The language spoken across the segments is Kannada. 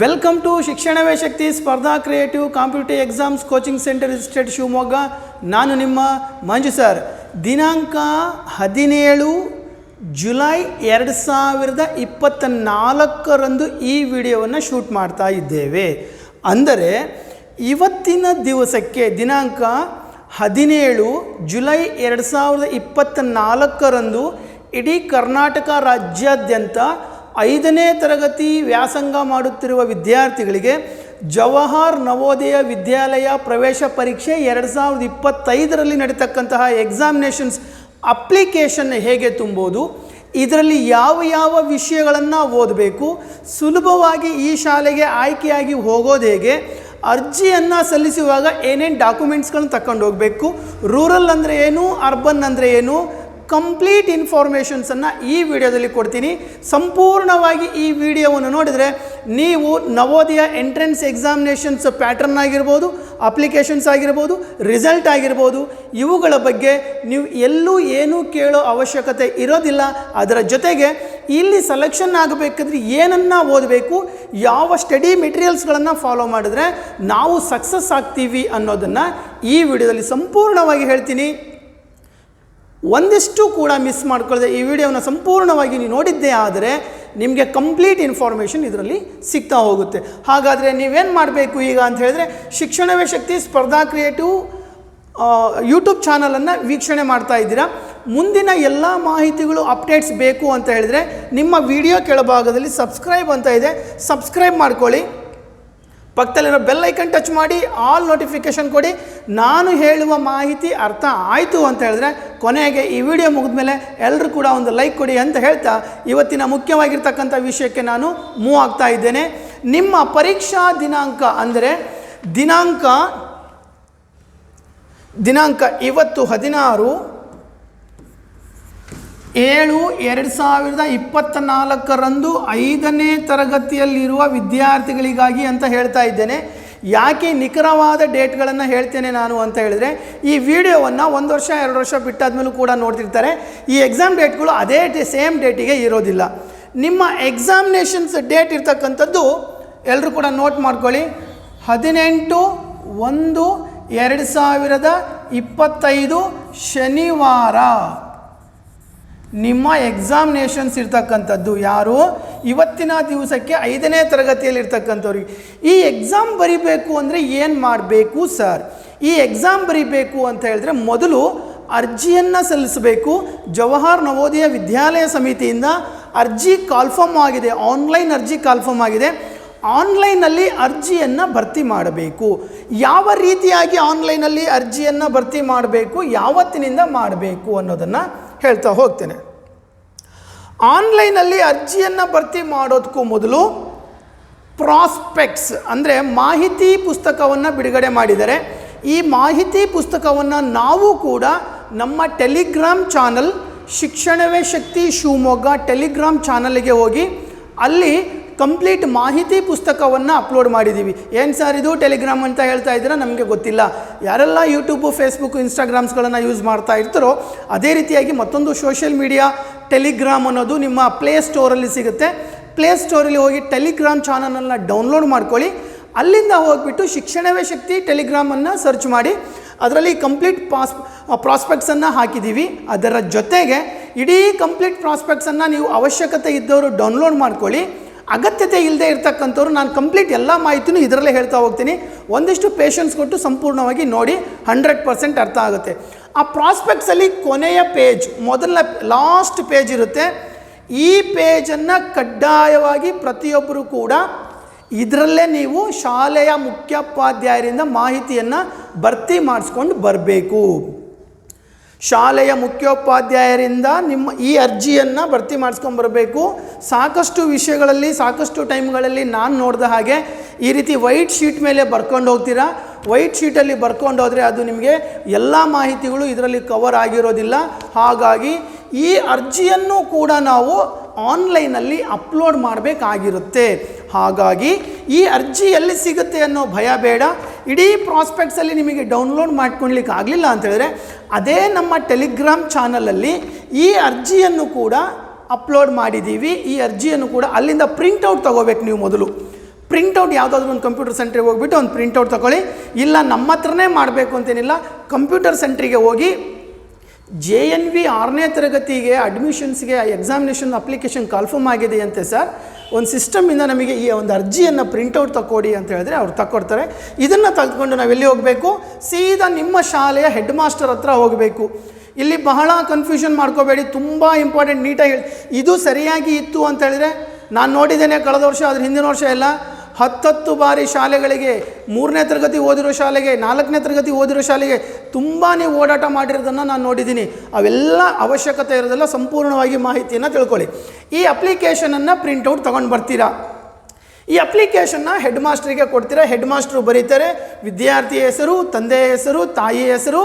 ವೆಲ್ಕಮ್ ಟು ಶಿಕ್ಷಣವೇ ಶಕ್ತಿ ಸ್ಪರ್ಧಾ creative competitive exams coaching center institute Shivamogga ನಾನು ನಿಮ್ಮ ಮಂಜು ಸರ್ ದಿನಾಂಕ ಹದಿನೇಳು ಜುಲೈ ಎರಡು ಸಾವಿರದ ಇಪ್ಪತ್ತ ನಾಲ್ಕರಂದು ಈ ವಿಡಿಯೋವನ್ನು ಶೂಟ್ ಮಾಡ್ತಾ ಇದ್ದೇವೆ. ಅಂದರೆ, ಇವತ್ತಿನ ದಿವಸಕ್ಕೆ ದಿನಾಂಕ ಹದಿನೇಳು ಜುಲೈ ಎರಡು ಸಾವಿರದ ಇಪ್ಪತ್ತ ನಾಲ್ಕರಂದು ಇಡೀ ಕರ್ನಾಟಕ ರಾಜ್ಯಾದ್ಯಂತ ಐದನೇ ತರಗತಿ ವ್ಯಾಸಂಗ ಮಾಡುತ್ತಿರುವ ವಿದ್ಯಾರ್ಥಿಗಳಿಗೆ ಜವಾಹರ್ ನವೋದಯ ವಿದ್ಯಾಲಯ ಪ್ರವೇಶ ಪರೀಕ್ಷೆ ಎರಡು ಸಾವಿರದ ಇಪ್ಪತ್ತೈದರಲ್ಲಿ ನಡೀತಕ್ಕಂತಹ ಎಕ್ಸಾಮಿನೇಷನ್ಸ್ ಅಪ್ಲಿಕೇಶನ್ ಹೇಗೆ ತುಂಬೋದು, ಇದರಲ್ಲಿ ಯಾವ ಯಾವ ವಿಷಯಗಳನ್ನು ಓದಬೇಕು, ಸುಲಭವಾಗಿ ಈ ಶಾಲೆಗೆ ಆಯ್ಕೆಯಾಗಿ ಹೋಗೋದು ಹೇಗೆ, ಅರ್ಜಿಯನ್ನು ಸಲ್ಲಿಸುವಾಗ ಏನೇನು ಡಾಕ್ಯುಮೆಂಟ್ಸ್ಗಳನ್ನ ತಗೊಂಡು ಹೋಗಬೇಕು ರೂರಲ್ ಅಂದರೆ ಏನು ಅರ್ಬನ್ ಅಂದರೆ ಏನು ಕಂಪ್ಲೀಟ್ ಇನ್ಫಾರ್ಮೇಷನ್ಸನ್ನು ಈ ವಿಡಿಯೋದಲ್ಲಿ ಕೊಡ್ತೀನಿ. ಸಂಪೂರ್ಣವಾಗಿ ಈ ವಿಡಿಯೋವನ್ನು ನೋಡಿದರೆ ನೀವು ನವೋದಯ ಎಂಟ್ರೆನ್ಸ್ ಎಕ್ಸಾಮಿನೇಷನ್ಸ್ ಪ್ಯಾಟರ್ನ್ ಆಗಿರ್ಬೋದು ಅಪ್ಲಿಕೇಶನ್ಸ್ ಆಗಿರ್ಬೋದು ರಿಸಲ್ಟ್ ಆಗಿರ್ಬೋದು, ಇವುಗಳ ಬಗ್ಗೆ ನೀವು ಎಲ್ಲೂ ಏನೂ ಕೇಳೋ ಅವಶ್ಯಕತೆ ಇರೋದಿಲ್ಲ. ಅದರ ಜೊತೆಗೆ ಇಲ್ಲಿ ಸೆಲೆಕ್ಷನ್ ಆಗಬೇಕಾದ್ರೆ ಏನನ್ನು ಓದಬೇಕು, ಯಾವ ಸ್ಟಡಿ ಮೆಟೀರಿಯಲ್ಸ್ಗಳನ್ನು ಫಾಲೋ ಮಾಡಿದ್ರೆ ನಾವು ಸಕ್ಸಸ್ ಆಗ್ತೀವಿ ಅನ್ನೋದನ್ನು ಈ ವಿಡಿಯೋದಲ್ಲಿ ಸಂಪೂರ್ಣವಾಗಿ ಹೇಳ್ತೀನಿ. ಒಂದಿಷ್ಟು ಕೂಡ ಮಿಸ್ ಮಾಡ್ಕೊಳ್ಳದೆ ಈ ವಿಡಿಯೋನ ಸಂಪೂರ್ಣವಾಗಿ ನೀವು ನೋಡಿದ್ದೇ ಆದರೆ ನಿಮಗೆ ಕಂಪ್ಲೀಟ್ ಇನ್ಫಾರ್ಮೇಷನ್ ಇದರಲ್ಲಿ ಸಿಗ್ತಾ ಹೋಗುತ್ತೆ. ಹಾಗಾದರೆ ನೀವೇನು ಮಾಡಬೇಕು ಈಗ ಅಂತ ಹೇಳಿದ್ರೆ ಶಿಕ್ಷಣವೇ ಶಕ್ತಿ, ಸ್ಪರ್ಧಾ ಕ್ರಿಯೇಟಿವ್ ಯೂಟ್ಯೂಬ್ ಚಾನಲನ್ನು ವೀಕ್ಷಣೆ ಮಾಡ್ತಾ ಇದ್ದೀರಾ. ಮುಂದಿನ ಎಲ್ಲ ಮಾಹಿತಿಗಳು, ಅಪ್ಡೇಟ್ಸ್ ಬೇಕು ಅಂತ ಹೇಳಿದರೆ ನಿಮ್ಮ ವಿಡಿಯೋ ಕೆಳಭಾಗದಲ್ಲಿ ಸಬ್ಸ್ಕ್ರೈಬ್ ಅಂತ ಇದೆ. ಸಬ್ಸ್ಕ್ರೈಬ್ ಮಾಡ್ಕೊಳ್ಳಿ. ಪಕ್ಕದಲ್ಲಿರೋ ಬೆಲ್ ಐಕನ್ ಟಚ್ ಮಾಡಿ ಆಲ್ ನೋಟಿಫಿಕೇಷನ್ ಕೊಡಿ. ನಾನು ಹೇಳುವ ಮಾಹಿತಿ ಅರ್ಥ ಆಯಿತು ಅಂತ ಹೇಳಿದ್ರೆ, ಕೊನೆಗೆ ಈ ವಿಡಿಯೋ ಮುಗಿದ ಮೇಲೆ ಎಲ್ಲರೂ ಕೂಡ ಒಂದು ಲೈಕ್ ಕೊಡಿ ಅಂತ ಹೇಳ್ತಾ, ಇವತ್ತಿನ ಮುಖ್ಯವಾಗಿರ್ತಕ್ಕಂಥ ವಿಷಯಕ್ಕೆ ನಾನು ಮೂವ್ ಆಗ್ತಾ ಇದ್ದೇನೆ. ನಿಮ್ಮ ಪರೀಕ್ಷಾ ದಿನಾಂಕ ಅಂದರೆ, ದಿನಾಂಕ ದಿನಾಂಕ ಇವತ್ತು ಹದಿನಾರು ಏಳು ಎರಡು ಸಾವಿರದ ಇಪ್ಪತ್ತ ನಾಲ್ಕರಂದು ಐದನೇ ತರಗತಿಯಲ್ಲಿರುವ ವಿದ್ಯಾರ್ಥಿಗಳಿಗಾಗಿ ಅಂತ ಹೇಳ್ತಾ ಇದ್ದೇನೆ. ಯಾಕೆ ನಿಖರವಾದ ಡೇಟ್ಗಳನ್ನು ಹೇಳ್ತೇನೆ ನಾನು ಅಂತ ಹೇಳಿದ್ರೆ, ಈ ವಿಡಿಯೋವನ್ನು ಒಂದು ವರ್ಷ, ಎರಡು ವರ್ಷ ಬಿಟ್ಟಾದ್ಮೇಲೂ ಕೂಡ ನೋಡ್ತಿರ್ತಾರೆ. ಈ ಎಕ್ಸಾಮ್ ಡೇಟ್ಗಳು ಅದೇ ಡೇ ಸೇಮ್ ಡೇಟಿಗೆ ಇರೋದಿಲ್ಲ. ನಿಮ್ಮ ಎಕ್ಸಾಮಿನೇಷನ್ಸ್ ಡೇಟ್ ಇರ್ತಕ್ಕಂಥದ್ದು ಎಲ್ಲರೂ ಕೂಡ ನೋಟ್ ಮಾಡ್ಕೊಳ್ಳಿ. ಹದಿನೆಂಟು, ಒಂದು, ಎರಡು ಸಾವಿರದ ಇಪ್ಪತ್ತೈದು ಶನಿವಾರ. ನಿಮ್ಮ ಎಕ್ಸಾಮಿನೇಷನ್ಸ್ ಇರ್ತಕ್ಕಂಥದ್ದು ಯಾರು? ಇವತ್ತಿನ ದಿವಸಕ್ಕೆ ಐದನೇ ತರಗತಿಯಲ್ಲಿ ಇರ್ತಕ್ಕಂಥವ್ರಿಗೆ ಈ ಎಕ್ಸಾಮ್ ಬರಿಬೇಕು ಅಂದರೆ ಏನು ಮಾಡಬೇಕು ಸರ್ ಈ ಎಕ್ಸಾಮ್ ಬರಿಬೇಕು ಅಂತ ಹೇಳಿದ್ರೆ ಮೊದಲು ಅರ್ಜಿಯನ್ನು ಸಲ್ಲಿಸಬೇಕು. ಜವಾಹರ್ ನವೋದಯ ವಿದ್ಯಾಲಯ ಸಮಿತಿಯಿಂದ ಅರ್ಜಿ ಕಾಲ್ಫರ್ಮ್ ಆಗಿದೆ ಆನ್ಲೈನ್ ಅರ್ಜಿ ಕಾಲ್ಫರ್ಮ್ ಆಗಿದೆ. ಆನ್ಲೈನಲ್ಲಿ ಅರ್ಜಿಯನ್ನು ಭರ್ತಿ ಮಾಡಬೇಕು. ಯಾವ ರೀತಿಯಾಗಿ ಆನ್ಲೈನಲ್ಲಿ ಅರ್ಜಿಯನ್ನು ಭರ್ತಿ ಮಾಡಬೇಕು, ಯಾವತ್ತಿನಿಂದ ಮಾಡಬೇಕು ಅನ್ನೋದನ್ನು ಹೇಳ್ತಾ ಹೋಗ್ತೇನೆ. ಆನ್ಲೈನಲ್ಲಿ ಅರ್ಜಿಯನ್ನು ಭರ್ತಿ ಮಾಡೋದಕ್ಕೂ ಮೊದಲು ಪ್ರಾಸ್ಪೆಕ್ಟ್ಸ್, ಅಂದರೆ ಮಾಹಿತಿ ಪುಸ್ತಕವನ್ನು ಬಿಡುಗಡೆ ಮಾಡಿದರೆ, ಈ ಮಾಹಿತಿ ಪುಸ್ತಕವನ್ನು ನಾವು ಕೂಡ ನಮ್ಮ Telegram channel Shikshanave Shakti Shivamogga Telegram ಚಾನಲ್ಗೆ ಹೋಗಿ ಅಲ್ಲಿ ಕಂಪ್ಲೀಟ್ ಮಾಹಿತಿ ಪುಸ್ತಕವನ್ನು ಅಪ್ಲೋಡ್ ಮಾಡಿದ್ದೀವಿ ಏನು ಸರ್ ಇದು ಟೆಲಿಗ್ರಾಮ್ ಅಂತ ಹೇಳ್ತಾ ಇದ್ದೀರಾ? ನಮಗೆ ಗೊತ್ತಿಲ್ಲ. ಯಾರೆಲ್ಲ ಯೂಟ್ಯೂಬು ಫೇಸ್ಬುಕ್ ಇನ್ಸ್ಟಾಗ್ರಾಮ್ಸ್ಗಳನ್ನು ಯೂಸ್ ಮಾಡ್ತಾ ಇರ್ತಾರೋ, ಅದೇ ರೀತಿಯಾಗಿ ಮತ್ತೊಂದು ಸೋಷಿಯಲ್ ಮೀಡಿಯಾ ಟೆಲಿಗ್ರಾಮ್ ಅನ್ನೋದು ನಿಮ್ಮ ಪ್ಲೇ ಸ್ಟೋರಲ್ಲಿ ಸಿಗುತ್ತೆ. ಪ್ಲೇ ಸ್ಟೋರಲ್ಲಿ ಹೋಗಿ ಟೆಲಿಗ್ರಾಮ್ ಚಾನಲನ್ನು ಡೌನ್ಲೋಡ್ ಮಾಡ್ಕೊಳ್ಳಿ. ಅಲ್ಲಿಂದ ಹೋಗಿಬಿಟ್ಟು ಶಿಕ್ಷಣವೇ ಶಕ್ತಿ ಟೆಲಿಗ್ರಾಮನ್ನು ಸರ್ಚ್ ಮಾಡಿ. ಅದರಲ್ಲಿ ಕಂಪ್ಲೀಟ್ ಪಾಸ್ ಪ್ರಾಸ್ಪೆಕ್ಟ್ಸನ್ನು ಹಾಕಿದ್ದೀವಿ ಅದರ ಜೊತೆಗೆ ಇಡೀ ಕಂಪ್ಲೀಟ್ ಪ್ರಾಸ್ಪೆಕ್ಟ್ಸನ್ನು ನೀವು ಅವಶ್ಯಕತೆ ಇದ್ದವರು ಡೌನ್ಲೋಡ್ ಮಾಡ್ಕೊಳ್ಳಿ. ಅಗತ್ಯತೆ ಇಲ್ಲದೆ ಇರ್ತಕ್ಕಂಥವ್ರು ನಾನು ಕಂಪ್ಲೀಟ್ ಎಲ್ಲ ಮಾಹಿತಿನೂ ಇದರಲ್ಲೇ ಹೇಳ್ತಾ ಹೋಗ್ತೀನಿ. ಒಂದಿಷ್ಟು ಪೇಷನ್ಸ್ ಕೊಟ್ಟು ಸಂಪೂರ್ಣವಾಗಿ ನೋಡಿ ಹಂಡ್ರೆಡ್ ಪರ್ಸೆಂಟ್ ಅರ್ಥ ಆಗುತ್ತೆ. ಆ ಪ್ರಾಸ್ಪೆಕ್ಟ್ಸಲ್ಲಿ ಕೊನೆಯ ಪೇಜ್ ಮೊದಲನೇ ಲಾಸ್ಟ್ ಪೇಜ್ ಇರುತ್ತೆ. ಈ ಪೇಜನ್ನು ಕಡ್ಡಾಯವಾಗಿ ಪ್ರತಿಯೊಬ್ಬರು ಕೂಡ ಇದರಲ್ಲೇ ನೀವು ಶಾಲೆಯ ಮುಖ್ಯೋಪಾಧ್ಯಾಯರಿಂದ ಮಾಹಿತಿಯನ್ನು ಭರ್ತಿ ಮಾಡಿಸ್ಕೊಂಡು ಬರಬೇಕು. ಶಾಲೆಯ ಮುಖ್ಯೋಪಾಧ್ಯಾಯರಿಂದ ನಿಮ್ಮ ಈ ಅರ್ಜಿಯನ್ನು ಭರ್ತಿ ಮಾಡಿಸ್ಕೊಂಬರಬೇಕು ಸಾಕಷ್ಟು ವಿಷಯಗಳಲ್ಲಿ, ಸಾಕಷ್ಟು ಟೈಮ್ಗಳಲ್ಲಿ ನಾನು ನೋಡಿದ ಹಾಗೆ ಈ ರೀತಿ ವೈಟ್ ಶೀಟ್ ಮೇಲೆ ಬರ್ಕೊಂಡು ಹೋಗ್ತೀರಾ? ವೈಟ್ ಶೀಟಲ್ಲಿ ಬರ್ಕೊಂಡು ಹೋದರೆ ಅದು ನಿಮಗೆ ಎಲ್ಲ ಮಾಹಿತಿಗಳು ಇದರಲ್ಲಿ ಕವರ್ ಆಗಿರೋದಿಲ್ಲ. ಹಾಗಾಗಿ ಈ ಅರ್ಜಿಯನ್ನು ಕೂಡ ನಾವು ಆನ್ಲೈನಲ್ಲಿ ಅಪ್ಲೋಡ್ ಮಾಡಬೇಕಾಗಿರುತ್ತೆ. ಹಾಗಾಗಿ ಈ ಅರ್ಜಿ ಎಲ್ಲಿ ಸಿಗುತ್ತೆ ಅನ್ನೋ ಭಯ ಬೇಡ. ಇಡೀ ಪ್ರಾಸ್ಪೆಕ್ಟ್ಸಲ್ಲಿ ನಿಮಗೆ ಡೌನ್ಲೋಡ್ ಮಾಡ್ಕೊಳ್ಲಿಕ್ಕೆ ಆಗಲಿಲ್ಲ ಅಂತೇಳಿದ್ರೆ ಅದೇ ನಮ್ಮ ಟೆಲಿಗ್ರಾಮ್ ಚಾನಲಲ್ಲಿ ಈ ಅರ್ಜಿಯನ್ನು ಕೂಡ ಅಪ್ಲೋಡ್ ಮಾಡಿದ್ದೀವಿ. ಈ ಅರ್ಜಿಯನ್ನು ಕೂಡ ಅಲ್ಲಿಂದ ಪ್ರಿಂಟೌಟ್ ತೊಗೋಬೇಕು ನೀವು ಮೊದಲು. ಪ್ರಿಂಟೌಟ್ ಯಾವುದಾದ್ರೂ ಒಂದು ಕಂಪ್ಯೂಟರ್ ಸೆಂಟ್ರಿಗೆ ಹೋಗ್ಬಿಟ್ಟು ಒಂದು ಪ್ರಿಂಟೌಟ್ ತಗೊಳ್ಳಿ. ಇಲ್ಲ, ನಮ್ಮ ಹತ್ರನೇ ಮಾಡಬೇಕು ಅಂತೇನಿಲ್ಲ ಕಂಪ್ಯೂಟರ್ ಸೆಂಟ್ರಿಗೆ ಹೋಗಿ ಜೆ ಎನ್ ವಿ ಆರನೇ ತರಗತಿಗೆ ಅಡ್ಮಿಷನ್ಸ್ಗೆ ಎಕ್ಸಾಮಿನೇಷನ್ ಅಪ್ಲಿಕೇಶನ್ ಕನ್ಫರ್ಮ್ ಆಗಿದೆಯಂತೆ ಸರ್ ಒಂದು ಸಿಸ್ಟಮಿಂದ ನಮಗೆ ಈ ಒಂದು ಅರ್ಜಿಯನ್ನು ಪ್ರಿಂಟೌಟ್ ತಗೊಡಿ ಅಂತ ಹೇಳಿದ್ರೆ ಅವ್ರು ತಕ್ಕೊಡ್ತಾರೆ ಇದನ್ನು ತೆಗೆದುಕೊಂಡು ನಾವು ಎಲ್ಲಿ ಹೋಗಬೇಕು? ಸೀದಾ ನಿಮ್ಮ ಶಾಲೆಯ ಹೆಡ್ ಮಾಸ್ಟರ್ ಹತ್ರ ಹೋಗಬೇಕು. ಇಲ್ಲಿ ಬಹಳ ಕನ್ಫ್ಯೂಷನ್ ಮಾಡ್ಕೋಬೇಡಿ, ತುಂಬ ಇಂಪಾರ್ಟೆಂಟ್ ನೀಟಾಗಿ ಇದು ಸರಿಯಾಗಿ ಇತ್ತು ಅಂತ ಹೇಳಿದ್ರೆ, ನಾನು ನೋಡಿದ್ದೇನೆ ಕಳೆದ ವರ್ಷ ಅದ್ರ ಹಿಂದಿನ ವರ್ಷ ಎಲ್ಲ ಹತ್ತತ್ತು ಬಾರಿ ಶಾಲೆಗಳಿಗೆ, ಮೂರನೇ ತರಗತಿ ಓದಿರೋ ಶಾಲೆಗೆ, ನಾಲ್ಕನೇ ತರಗತಿ ಓದಿರೋ ಶಾಲೆಗೆ ತುಂಬಾ ಓಡಾಟ ಮಾಡಿರೋದನ್ನು ನಾನು ನೋಡಿದ್ದೀನಿ. ಅವೆಲ್ಲ ಅವಶ್ಯಕತೆ ಇರೋದೆಲ್ಲ ಸಂಪೂರ್ಣವಾಗಿ ಮಾಹಿತಿಯನ್ನು ತಿಳ್ಕೊಳ್ಳಿ. ಈ ಅಪ್ಲಿಕೇಶನನ್ನು ಪ್ರಿಂಟೌಟ್ ತೊಗೊಂಡು ಬರ್ತೀರಾ? ಈ ಅಪ್ಲಿಕೇಶನ್ನ ಹೆಡ್ ಮಾಸ್ಟ್ರಿಗೆ ಕೊಡ್ತೀರಾ? ಹೆಡ್ ಮಾಸ್ಟ್ರು ಬರೀತಾರೆ ವಿದ್ಯಾರ್ಥಿಯ ಹೆಸರು ತಂದೆಯ ಹೆಸರು ತಾಯಿಯ ಹೆಸರು.